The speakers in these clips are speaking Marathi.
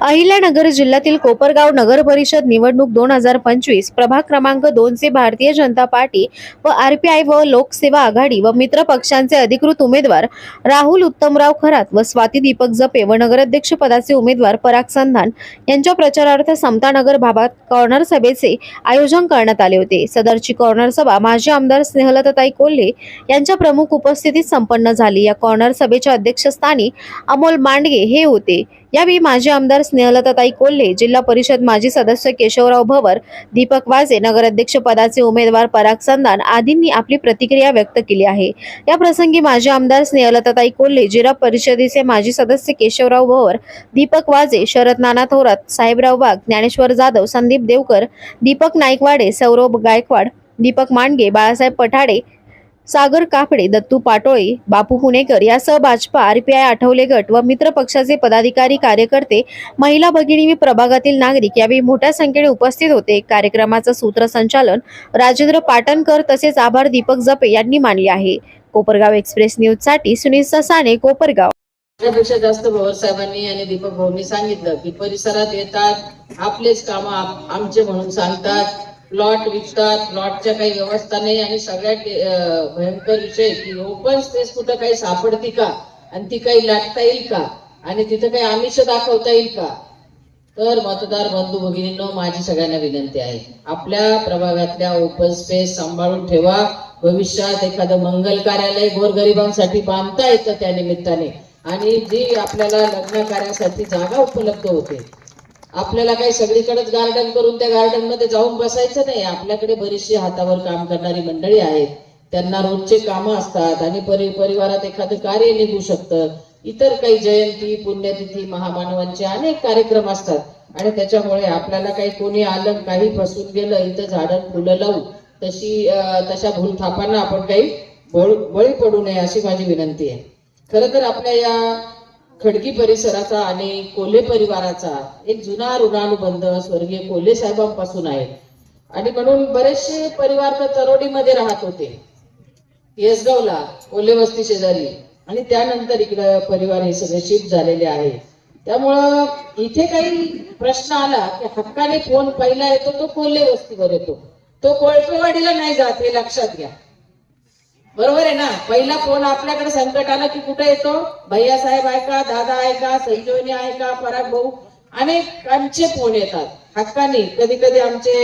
अहिल्यानगर जिल्ह्यातील कोपरगाव नगर परिषद निवडणूक दोन हजार पंचवीस प्रभाग क्रमांक दोनचे भारतीय जनता पार्टी व आरपीआय व लोकसेवा आघाडी व मित्र पक्षांचे अधिकृत उमेदवार राहुल उत्तमराव खरात व स्वाती दीपक जपे व नगराध्यक्ष पदाचे उमेदवार पराग संधान यांच्या प्रचारार्थ समतानगर भागात कॉर्नर सभेचे आयोजन करण्यात आले होते. सदरची कॉर्नर सभा माजी आमदार स्नेहलताताई कोल्हे यांच्या प्रमुख उपस्थितीत संपन्न झाली. या कॉर्नर सभेच्या अध्यक्षस्थानी अमोल मांडगे हे होते. यावेळी माजी आमदार स्नेहलताताई कोल्हे जिल्हा परिषद माजी सदस्य केशवराव भवर दीपक वाजे नगराध्यक्ष पदाचे उमेदवार पराग संधान आदींनी आपली प्रतिक्रिया व्यक्त केली आहे. या प्रसंगी माजी आमदार स्नेहलताताई कोल्हे जिल्हा परिषदेचे माजी सदस्य केशवराव भवर दीपक वाजे शरद नाना थोरात साहेबराव वाघ ज्ञानेश्वर जाधव संदीप देवकर दीपक नाईकवाडे सौरभ गायकवाड दीपक मांडगे बाळासाहेब पठाडे सागर काफडे दत्तू पाटोळे बापू पुणेकर यासह भाजपा आरपीआय आठवले गट व मित्र पक्षाचे पदाधिकारी कार्यकर्ते महिला भगिनी प्रभागातील नागरिक यावेळी मोठ्या संख्येने उपस्थित होते. कार्यक्रमाचं सूत्रसंचालन राजेंद्र पाटणकर तसेच आभार दीपक जपे यांनी मानले आहे. कोपरगाव एक्सप्रेस न्यूजसाठी सुनील ससाने कोपरगाव. त्यापेक्षा जास्त भवर साहेबांनी आणि दीपक भाऊंनी सांगितलं की परिसरात येतात आपलेच काम आमचे म्हणून सांगतात. प्लॉट विकतात प्लॉटच्या काही व्यवस्था नाही आणि सगळ्यात भयंकर विषय की ओपन स्पेस कुठं काही सापडती का? आणि ती काही लाटता येईल का? आणि तिथं काही आमिष दाखवता येईल का? तर मतदार बंधू भगिनींनो माझी सगळ्यांना विनंती आहे आपल्या प्रभागातल्या ओपन स्पेस सांभाळून ठेवा. भविष्यात एखादं मंगल कार्यालय गोरगरिबांसाठी बांधता येतं त्या निमित्ताने. आणि जी आपल्याला लग्न कार्यासाठी जागा उपलब्ध होते आपल्याला काही सगळीकडेच गार्डन करून त्या गार्डनमध्ये जाऊन बसायचं नाही. आपल्याकडे बरीचशी हातावर काम करणारी मंडळी आहेत. त्यांना रोजचे कामं असतात आणि परि परिवारात एखादं कार्य निघू शकतं. इतर काही जयंती पुण्यतिथी महामानवांचे अनेक कार्यक्रम असतात. आणि त्याच्यामुळे आपल्याला काही कोणी आलं काही फसून गेलं इथं झाडं फुलं लावू तशी तशा भूलथापांना आपण काही बळी पडू नये अशी माझी विनंती आहे. खरं तर आपल्या या खडकी परिसराचा आणि कोल्हे परिवाराचा एक जुना ऋणानुबंध स्वर्गीय कोल्हे साहेबांपासून आहे. आणि म्हणून बरेचसे परिवार तर तरोडीमध्ये राहत होते. येसगावला कोल्हे वस्ती शेजारी आणि त्यानंतर इकडं परिवार हे सगळे शिफ्ट झालेले आहे. त्यामुळं इथे काही प्रश्न आला की हक्काने फोन पहिला येतो तो कोल्हे वस्तीवर येतो. तो कोळपेवाडीला नाही जात हे लक्षात घ्या. बरोबर आहे ना? पहिला फोन आपल्याकडे संकट आला की कुठे येतो? भैया साहेब आहे का? दादा आहे का? संजीवनी आहे का? पराग भाऊ? अनेकांचे फोन येतात. हक्काने. कधी कधी आमचे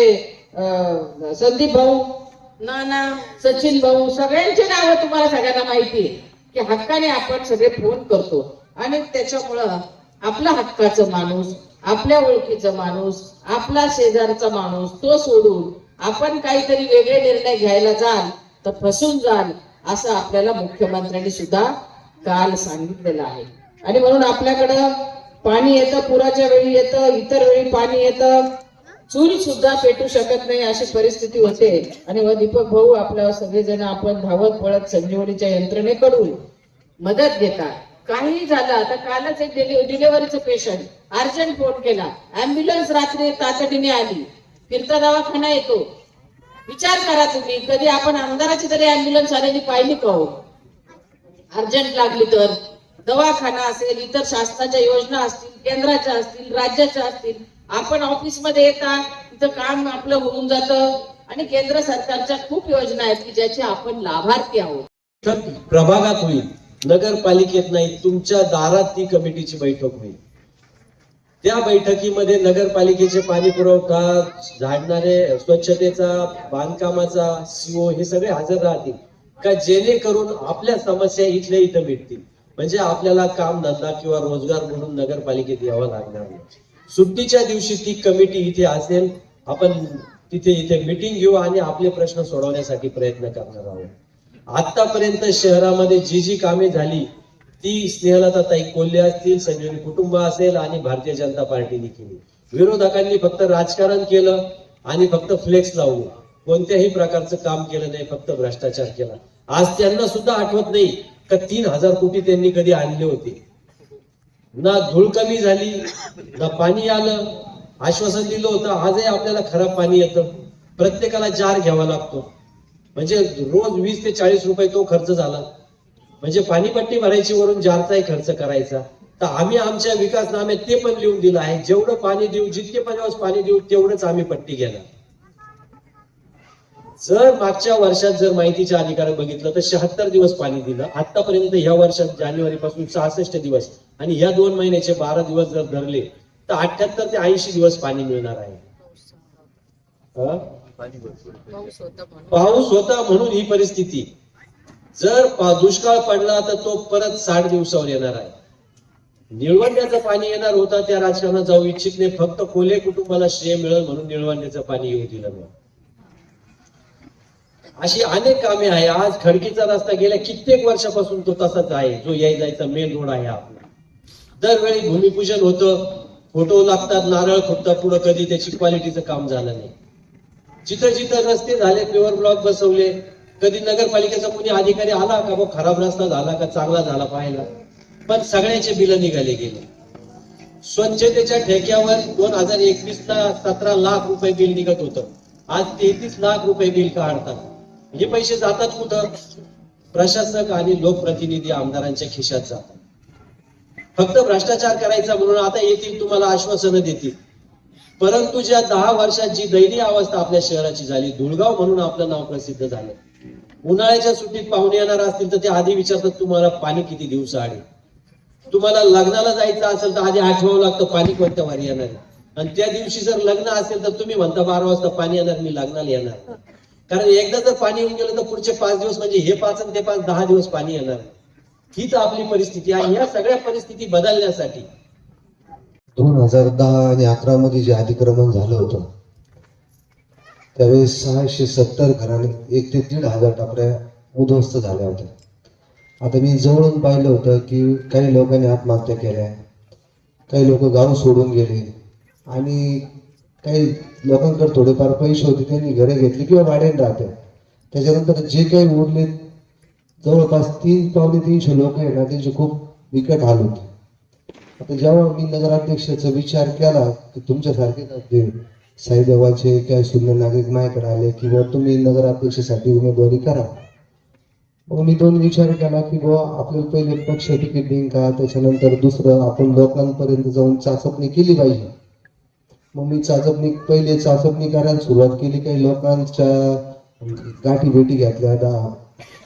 संदीप भाऊ नाना सचिन भाऊ सगळ्यांचे नाव तुम्हाला सगळ्यांना माहिती आहे की हक्काने आपण सगळे फोन करतो. आणि त्याच्यामुळं आपला हक्काचा माणूस आपल्या ओळखीचा माणूस आपला शेजारचा माणूस तो सोडून आपण काहीतरी वेगळे निर्णय घ्यायला जाल तर फसून जाल असं आपल्याला मुख्यमंत्र्यांनी सुद्धा काल सांगितलेलं आहे. आणि म्हणून आपल्याकडं पाणी येतं पुराच्या वेळी येतं इतर वेळी पाणी येतं. चूल सुद्धा पेटू शकत नाही अशी परिस्थिती होते. आणि व दीपक भाऊ आपल्या सगळेजण आपण धावत पळत संजीवनीच्या यंत्रणेकडून मदत घेतात. काही झालं आता कालच एक डिलिव्हरीचं पेशंट अर्जंट फोन केला. अँब्युलन्स रात्री तातडीने आली. फिरता दवाखाना येतो. विचार करा तुम्ही. कधी आपण आमदाराची तरी अँब्युलन्स आलेली पाहिली का हो? अर्जंट लागली तर. दवाखाना असेल इतर शासनाच्या योजना असतील केंद्राच्या असतील राज्याच्या असतील आपण ऑफिसमध्ये येता तिथं काम आपलं होऊन जातं. आणि केंद्र सरकारच्या खूप योजना आहेत की ज्याचे आपण लाभार्थी आहोत. प्रभागात होईल नगरपालिकेत नाही तुमच्या दारात ती कमिटीची बैठक होईल. त्या बैठकीमध्ये नगरपालिकेचे पाणी पुरवठा झाडणारे स्वच्छतेचा बांधकामाचा सीओ हे सगळे हजर राहतील. का जेणेकरून आपल्या समस्या इथल्या इथं भेटतील म्हणजे आपल्याला काम धंदा किंवा रोजगार म्हणून नगरपालिकेत यावं लागणार नाही. सुट्टीच्या दिवशी ती कमिटी इथे असेल आपण तिथे इथे मिटिंग घेऊ आणि आपले प्रश्न सोडवण्यासाठी प्रयत्न करणार आहोत. आतापर्यंत शहरामध्ये जी जी कामे झाली ती स्नेहलता ताई कोल्हे असतील संजीवनी कुटुंब असेल आणि भारतीय जनता पार्टीने केली विरोधकांनी फक्त राजकारण केलं आणि फक्त फ्लेक्स लावले कोणत्याही प्रकारचं काम केलं नाही फक्त भ्रष्टाचार केला. आज त्यांना सुद्धा आठवत नाही का तीन हजार कोटी त्यांनी कधी आणले होते. ना धूळ कमी झाली ना पाणी आलं. आश्वासन दिलं होतं आजही आपल्याला खराब पाणी येतं. प्रत्येकाला जार घ्यावा लागतो. म्हणजे रोज वीस ते चाळीस रुपये तो खर्च झाला. म्हणजे पाणीपट्टी भरायची वरून जारचाही खर्च करायचा. तर आम्ही आमच्या विकासनाम्यात ते पण लिहून दिलं आहे. जेवढं पाणी देऊ जितके दिवस पाणी देऊ तेवढंच आम्ही पट्टी घेणार. जर मागच्या वर्षात जर माहितीच्या अधिकारात बघितलं तर शहात्तर दिवस पाणी दिलं. आतापर्यंत ह्या वर्षात जानेवारी पासून सहासष्ट दिवस आणि ह्या दोन महिन्याचे बारा दिवस जर धरले तर अठ्याहत्तर ते ऐंशी दिवस पाणी मिळणार आहे. हा? पाऊस होता म्हणून ही परिस्थिती. जर दुष्काळ पडला तर तो परत साठ दिवसावर येणार आहे. निळवंड्याचं पाणी येणार होता त्या राजकारणात जाऊ इच्छित नाही. फक्त कोले कुटुंबाला श्रेय मिळेल म्हणून निळवंड्याचं पाणी येऊ दिलं नाही अशी अनेक कामे आहे. आज खडकीचा रस्ता गेल्या कित्येक वर्षापासून तो तसाच आहे. जो याय जायचा मेन रोड आहे आपला. दरवेळी भूमिपूजन होतं. फोटो लागतात नारळ फुटतात. पुढं कधी त्याची क्वालिटीचं काम झालं नाही. जिथं जिथं रस्ते झाले प्युअर ब्लॉक बसवले. कधी नगरपालिकेचा कोणी अधिकारी आला का मग खराब रस्ता झाला का चांगला झाला पाहायला. पण सगळ्यांचे बिलं निघाले गेले. स्वच्छतेच्या ठेक्यावर दोन हजार एकवीस ला सतरा लाख रुपये बिल निघत होतं. आज तेहतीस लाख रुपये बिल काढतात. हे पैसे जातात कुठं? प्रशासक आणि लोकप्रतिनिधी आमदारांच्या खिशात जातात. फक्त भ्रष्टाचार करायचा म्हणून आता येतील तुम्हाला आश्वासनं देतील. परंतु ज्या दहा वर्षात जी दयनीय अवस्था आपल्या शहराची झाली धुळगाव म्हणून आपलं नाव प्रसिद्ध झालं. उन्हाळ्याच्या सुट्टीत पाहुणे येणार असतील तर ते आधी विचारतात तुम्हाला पाणी किती दिवस आहे? तुम्हाला लग्नाला जायचं असेल तर आधी आठवावं लागतं पाणी कोणत्या वारी येणार आणि त्या दिवशी जर लग्न असेल तर तुम्ही म्हणता बारा वाजता पाणी येणार मी लग्नाला येणार. कारण एकदा जर पाणी येऊन गेलं तर पुढचे पाच दिवस म्हणजे हे पाच आणि ते पाच दहा दिवस पाणी येणार. हीच आपली परिस्थिती आहे. या सगळ्या परिस्थिती बदलण्यासाठी दोन हजार दहा आणि अकरा मध्ये जे अतिक्रमण झालं होतं त्यावेळेस सहाशे सत्तर घराने एक ते दीड हजार टापऱ्या उद्ध्वस्त झाल्या होत्या. आता मी जवळून पाहिलं होतं की काही लोकांनी आत्महत्या केल्या. काही लोक गाव सोडून गेले. आणि काही लोकांकडे थोडेफार पैसे होते त्यांनी घरे घेतली किंवा भाड्याने राहते. त्याच्यानंतर जे काही उरले जवळपास तीन पावणे तीनशे लोक आहे ना त्यांचे खूप बिकट हाल होते. आता जेव्हा मी नगराध्यक्षाचा विचार केला की तुमच्यासारखेच आपले साईदेवाचे काही शून्य नागरिक माझ्याकडे आले की बुवा तुम्ही नगराध्यक्षासाठी उमेदवारी करा. मग मी दोन विचार केला की बुवा आपल्याला पहिले पक्ष तिकीट देईन का? त्याच्यानंतर दुसरं आपण लोकांपर्यंत जाऊन चाचपणी केली पाहिजे. मग मी चाचपणी पहिले चाचपणी करायला सुरुवात केली काही लोकांच्या गाठी भेटी घेतल्या दहा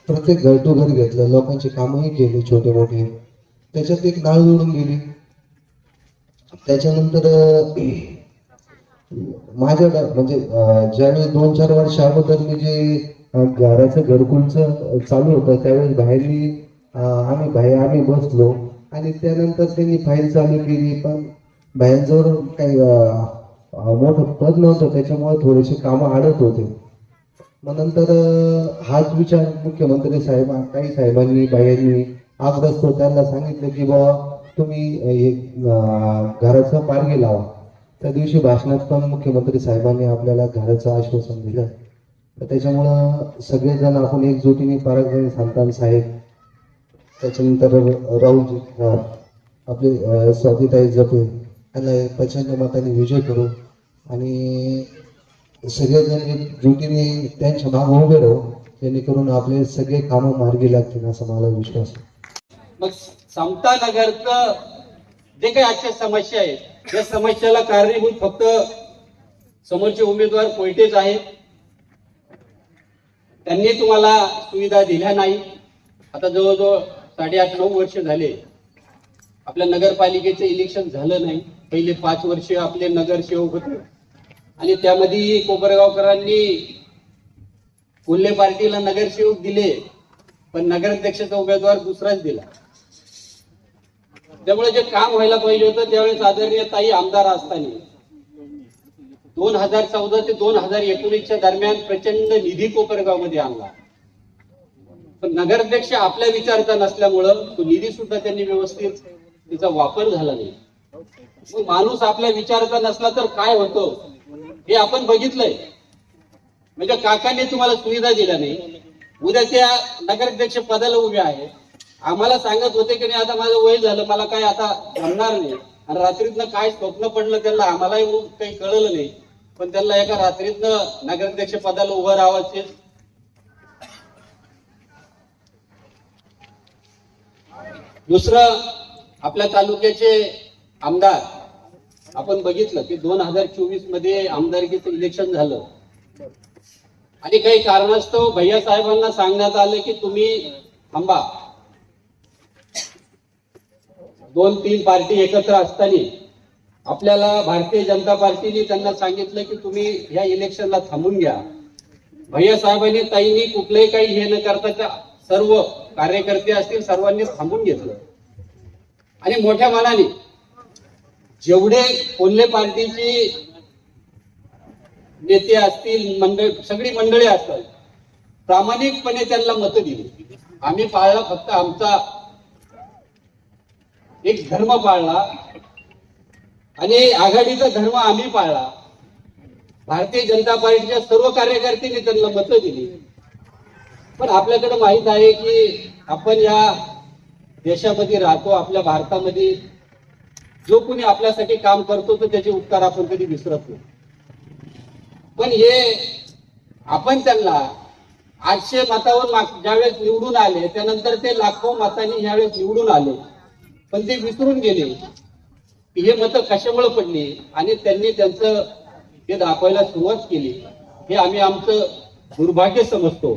प्रत्येक घर टू घर घेतलं लोकांचे कामही केले छोटे मोठे. त्याच्यात एक नाळ जोडून गेली. त्याच्यानंतर माझ्या म्हणजे ज्यावेळी दोन चार वर्ष अगोदर मी जे घराचं घरकुलचं चालू होतं त्यावेळेस बाहेरनी आम्ही बाहेर आम्ही बसलो. आणि त्यानंतर त्यांनी फाईल चालू केली पण बाहेरजवळ काही मोठं पद नव्हतं त्याच्यामुळे थोडेसे कामं अडत होते. मग नंतर हाच विचार मुख्यमंत्री साहेब काही साहेबांनी बाहेरनी आग्रस्त त्यांना सांगितलं की बाबा तुम्ही हे घराचं मार्गी लावा. त्या दिवशी भाषणात पण मुख्यमंत्री साहेबांनी आपल्याला घराचं आश्वासन दिलं. तर त्याच्यामुळं सगळेजण आपण एकजुटीने परागबाई संतान साहेब त्याच्यानंतर राहुलजी आपले अं, स्वातीताई जपे यांना प्रचंड मताने विजय करू. आणि सगळेजण एकजुटीने त्यांच्या मागे उभे राहू जेणेकरून आपले सगळे कामं मार्गी लागतील असा मला विश्वास आहे. मग समता नगरचं जे काही आजच्या समस्या आहेत या समस्याला कारणीभूत फक्त समोरचे उमेदवार कोयटेच आहेत. त्यांनी तुम्हाला सुविधा दिल्या नाही. आता जवळजवळ साडेआठ नऊ वर्ष झाले. आपल्या नगरपालिकेचं इलेक्शन झालं नाही. पहिले पाच वर्ष आपले नगरसेवक होते. आणि त्यामध्ये कोपरगावकरांनी कोल्हे पार्टीला नगरसेवक दिले. पण नगराध्यक्षाचा उमेदवार दुसराच दिला. त्यामुळे जे काम व्हायला पाहिजे होतं त्यावेळेस आदरणीय ताई आमदार असताना. दोन हजार चौदा ते दोन हजार एकोणीसच्या दरम्यान प्रचंड निधी कोपरगावमध्ये आणला. पण नगराध्यक्ष आपल्या विचारचा नसल्यामुळं तो निधी सुद्धा त्यांनी व्यवस्थित त्याचा वापर झाला नाही. मग माणूस आपल्या विचाराचा नसला तर काय होतं? हे आपण बघितलंय. म्हणजे काकांनी तुम्हाला सुविधा दिल्या नाही. उद्या त्या नगराध्यक्ष पदाला उभे आहे आम्हाला सांगत होते की नाही आता माझं वय झालं मला काय आता जमणार नाही. आणि रात्रीतनं काय स्वप्न पडलं त्यांना आम्हालाही मग काही कळलं नाही. पण त्यांना एका रात्रीतनं नगराध्यक्ष पदाला उभं राहावं दुसरं आपल्या तालुक्याचे आमदार. आपण बघितलं की दोन हजार चोवीसमध्ये आमदारकीचं इलेक्शन झालं. आणि काही कारणास्तव भैया साहेबांना सांगण्यात आलं की तुम्ही थांबा. दोन तीन पार्टी एकत्र असताना आपल्याला भारतीय जनता पार्टीने त्यांना सांगितलं की तुम्ही या इलेक्शनला थांबून घ्या. भैया साहेबांनी ताईंनी कुठलंही काही हे न करता त्या सर्व कार्यकर्ते असतील सर्वांनी थांबून घेतलं. आणि मोठ्या मनाने जेवढे कोल्हे पार्टीची नेते असतील मंडळ सगळी मंडळी असतात प्रामाणिकपणे त्यांना मतं दिली. आम्ही पाळला फक्त आमचा एक धर्म पाळला आणि आघाडीचा धर्म आम्ही पाळला. भारतीय जनता पार्टीच्या सर्व कार्यकर्त्यांनी त्यांना मतं दिली. पण आपल्याकडे माहीत आहे की आपण या देशामध्ये राहतो आपल्या भारतामध्ये. जो कोणी आपल्यासाठी काम करतो तर त्याचे उपकार आपण कधी विसरत नाही. पण हे आपण त्यांना आठशे मतावर ज्यावेळेस निवडून आले त्यानंतर ते लाखो मतांनी यावेळेस निवडून आले. पण ते विसरून गेले. की हे मतं कशामुळे पडली? आणि त्यांनी त्यांचं हे दाखवायला सुरुवात केली हे आम्ही आमचं दुर्भाग्य समजतो.